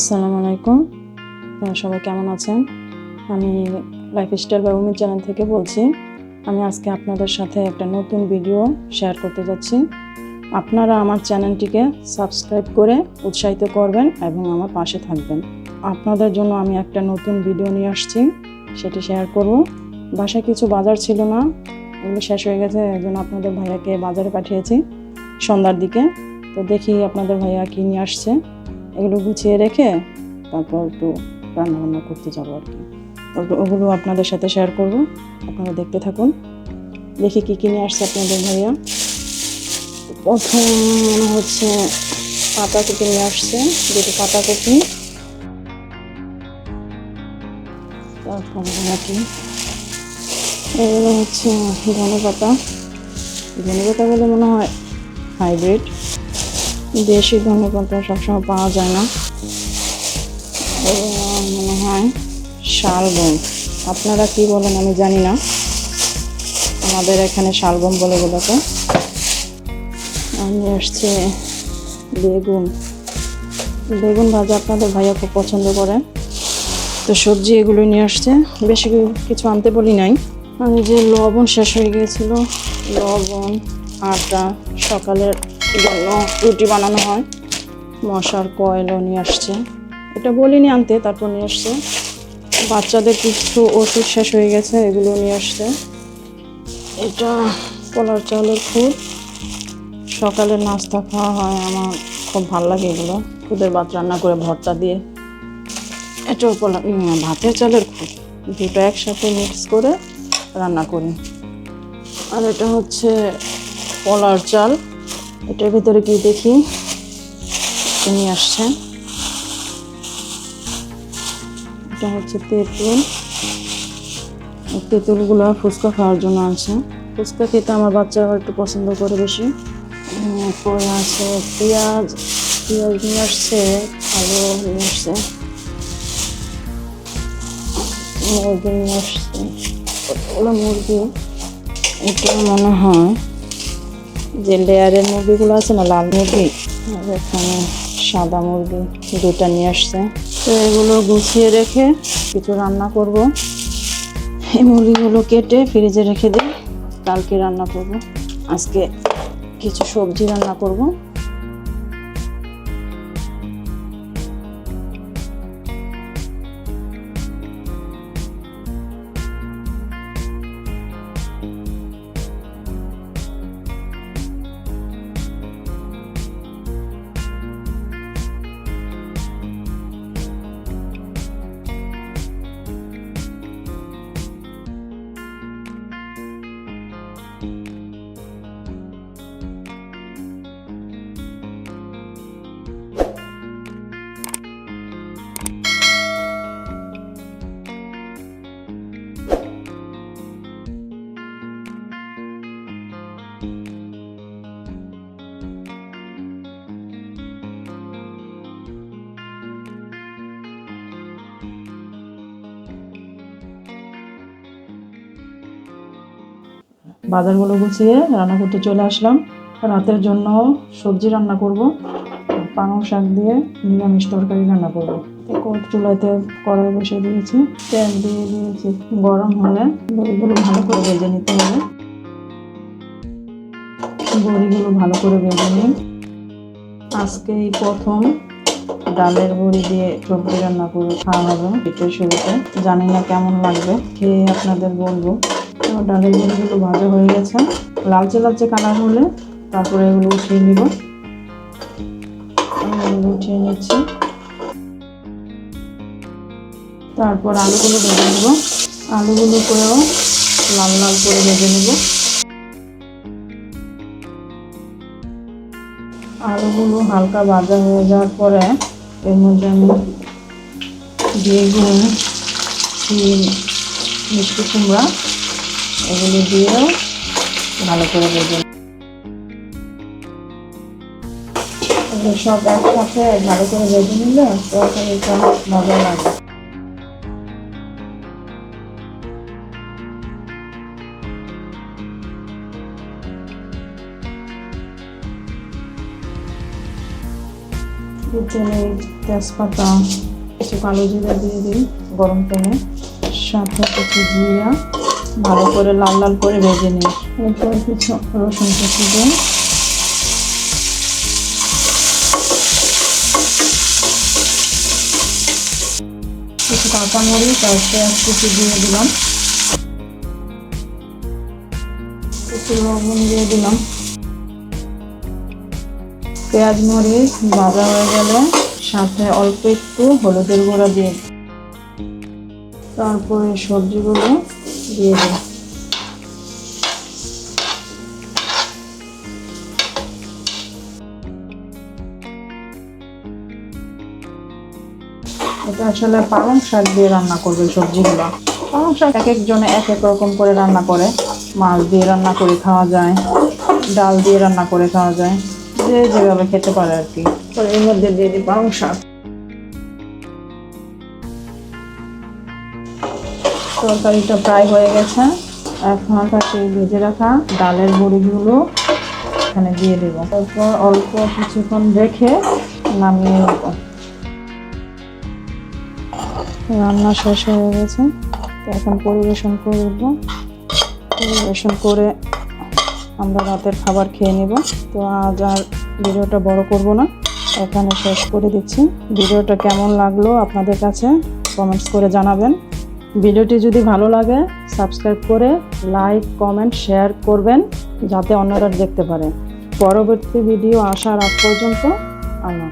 আসসালামু আলাইকুম। আপনারা সবাই কেমন আছেন? আমি লাইফ লাইফস্টাইল বা উমির চ্যানেল থেকে বলছি। আমি আজকে আপনাদের সাথে একটা নতুন ভিডিও শেয়ার করতে যাচ্ছি। আপনারা আমার চ্যানেলটিকে সাবস্ক্রাইব করে উৎসাহিত করবেন এবং আমার পাশে থাকবেন। আপনাদের জন্য আমি একটা নতুন ভিডিও নিয়ে আসছি। সেটি শেয়ার করব। বাসায় কিছু বাজার ছিল না। এগুলো শেষ হয়ে গেছে। এই জন্য আপনাদের ভাইয়াকে বাজারে পাঠিয়েছি সন্ধ্যার দিকে। তো দেখি আপনাদের ভাইয়া কী নিয়ে আসছে। এগুলো গুছিয়ে রেখে তারপর একটু রান্না বান্না করতে যাব আর কি। ওগুলো- আপনাদের সাথে শেয়ার করব। আপনারা দেখতে থাকুন। দেখি কী কিনে আসছে আপনাদের ভাইয়া। প্রথম মনে হচ্ছে পাতা কপি নিয়ে আসছে যেটি পাতা কপি। তারপর এগুলো হচ্ছে ধনে পাতা ধনে পাতা বলে মনে হয় হাইব্রিড দেশি ধনে পাতা সবসময় পাওয়া যায় না। মনে হয় শালগম আপনারা কি বলেন আমি জানি না। আমাদের এখানে শালগম বলে এগুলোকে। আমি আসছে বেগুন। বেগুন ভাজা আপনাদের ভাইয়া খুব পছন্দ করে। তো সবজি এগুলো নিয়ে আসছে। বেশি কিছু আনতে বলি নাই। আমি যে লবণ শেষ হয়ে গিয়েছিল, লবণ আটা সকালের জন্য রুটি বানানো হয়। মশার কয়েলও নিয়ে আসছে। এটা বলিনি আনতে, তারপর নিয়ে আসছে। বাচ্চাদের কিছু ওষুধ শেষ হয়ে গেছে, এগুলো নিয়ে আসছে। এটা কলার চাউলের খুদ। সকালে নাস্তা খাওয়া হয়, আমার খুব ভালো লাগে এগুলো। খুদের ভাত রান্না করে ভর্তা দিয়ে। এটাও কলা ভাতের চালের খুদ। দুটো একসাথে মিক্স করে রান্না করি। আর এটা হচ্ছে কলার চাল। এটার ভিতরে কি দেখি তিনি আসছে এটা হচ্ছে তেঁতুল। তেঁতুলগুলো ফুচকা খাওয়ার জন্য আছে ফুচকা খেতে আমার বাচ্চারা একটু পছন্দ করে বেশি। এরপরে আছে পেঁয়াজ। পেঁয়াজ নিয়ে আসছে, আলু নিয়ে আসছে। মুরগি নিয়ে আসছে। কতগুলো মুরগি, এটা মনে হয় যে লেয়ারের মুরগিগুলো আছে না, লাল মুরগি এখানে সাদা মুরগি দুটা নিয়ে আসছে। তো এগুলো গুছিয়ে রেখে কিছু রান্না করব। এই মুরগিগুলো কেটে ফ্রিজে রেখে দিই। কালকে রান্না করব। আজকে কিছু সবজি রান্না করব। বাজারগুলো গুছিয়ে রান্না করতে চলে আসলাম। রাতের জন্য সবজি রান্না করব পালং শাক দিয়ে নিরামিষ তরকারি রান্না করব। কোট চুলাতে কড়াই বসে দিয়েছি, তেল দিয়ে দিয়েছি, গরম হলে বড়িগুলো ভালো করে ভেজে নিতে হবে। বড়িগুলো ভালো করে ভেজে নিই। আজকে এই প্রথম ডালের বড়ি দিয়ে সবজি রান্না করে খাওয়া হবে। পিঠের শুরুতে। জানি না কেমন লাগবে, খেয়ে আপনাদের বলব। আমার ডালের বড়িগুলো ভাজা হয়ে গেছে। লালচে লালচে কালার হলে তারপরে এগুলো উঠিয়ে নিব। উঠিয়ে নিচ্ছি। তারপর আলুগুলো ভেজে নেব। আলুগুলো করেও লাল লাল করে ভেজে নেব। আলুগুলো হালকা ভাজা হয়ে যাওয়ার পরে এর মধ্যে আমি বেগুন মিষ্টি কুমড়া এগুলো দিয়েও ভালো করে এগুলো সব একসাথে ভালো করে ভেজে নিলে তরকারিটা মজা লাগে। তেজপাতা কিছু কালো জিরা দিয়ে দিই গরম তেলে, সাথে কিছু জিরা। ভালো করে লাল লাল করে ভেজে নিই এরপর কিছু রসুন কুচি দিই কিছু কাঁচামরিচ আর পেঁয়াজ কুচি দিয়ে দিলাম। কিছু লবণ দিয়ে দিলাম। পেঁয়াজ মরিচ ভাজা হয়ে গেলে সাথে অল্প একটু হলুদের গুঁড়া দিয়ে তারপরে সবজিগুলো দিয়ে এটা আসলে পালং শাক দিয়ে রান্না করবে সবজিগুলো পালং শাক এক একজনে এক এক রকম করে রান্না করে। মাছ দিয়ে রান্না করে খাওয়া যায়। ডাল দিয়ে রান্না করে খাওয়া যায়। যে যেভাবে খেতে পারে আর কি। তো এর মধ্যে দিয়ে দিই পালং শাক। তরকারিটা প্রায় হয়ে গেছে। এখন তাকে ভেজে রাখা ডালের বড়িগুলো এখানে দিয়ে দেব। তারপর অল্প কিছুক্ষণ রেখে নামিয়ে নেব। রান্না শেষ হয়ে গেছে। তো এখন পরিবেশন করে করব পরিবেশন করে আমরা রাতের খাবার খেয়ে নেব। তো আজ আর ভিডিওটা বড় করব না। এখানে শেষ করে দিচ্ছি। ভিডিওটা কেমন লাগল আপনাদের কাছে কমেন্টস করে জানাবেন। ভিডিওটি যদি ভালো লাগে সাবস্ক্রাইব করে লাইক কমেন্ট শেয়ার করবেন, যাতে অন্যরা দেখতে পারে। পরবর্তী ভিডিও আসার আগ পর্যন্ত আল্লাহ